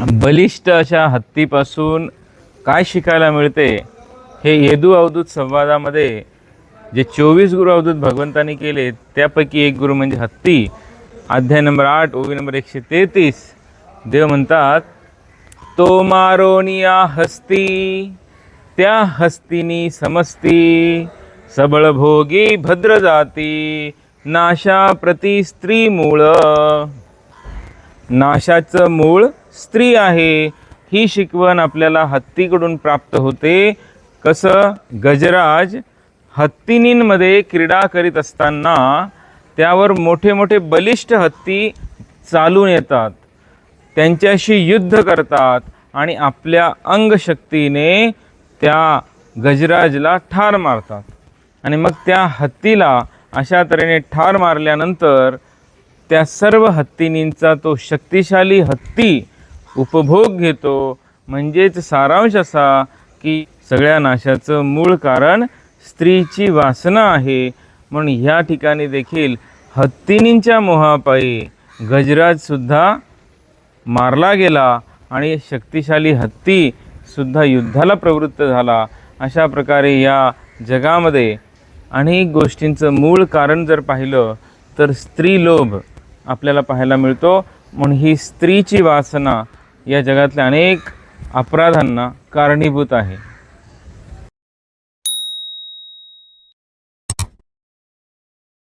बलिष्ठ अशा हत्तीपासून काय शिकायला मिळते हे येदू अवधूत संवादामध्ये जे चोवीस गुरु अवधूत भगवंतांनी केले त्यापैकी एक गुरु म्हणजे हत्ती. अध्याय नंबर आठ ओवी नंबर एकशे तेहतीस. देव म्हणतात तो मारोनिया हस्ती त्या हस्तीनी समस्ती. सबळ भोगी भद्र जाती नाशा प्रति स्त्री मूळ. नाशाचं मूळ स्त्री आहे. ही शिकवण आपल्याला हत्तीकडून प्राप्त होते. कसं? गजराज हत्तीनींमध्ये क्रीडा करीत असताना त्यावर मोठे मोठे बलिष्ठ हत्ती चालून येतात. त्यांच्याशी युद्ध करतात आणि आपल्या अंगशक्तीने त्या गजराजला ठार मारतात. आणि मग त्या हत्तीला अशा तऱ्हेने ठार मारल्यानंतर त्या सर्व हत्तीनींचा तो शक्तिशाली हत्ती उपभोग घेतो. म्हणजेच सारांश असा की सगळ्या नाशाचं मूळ कारण स्त्रीची वासना आहे. म्हणून ह्या ठिकाणी देखील हत्तीनींच्या मोहापायी गजराजसुद्धा मारला गेला आणि शक्तिशाली हत्तीसुद्धा युद्धाला प्रवृत्त झाला. अशा प्रकारे या जगामध्ये अनेक गोष्टींचं मूळ कारण जर पाहिलं तर स्त्री लोभ आपल्याला पाहायला मिळतो. म्हणून ही स्त्रीची वासना या जगातल्या अनेक अपराधांना कारणीभूत आहे.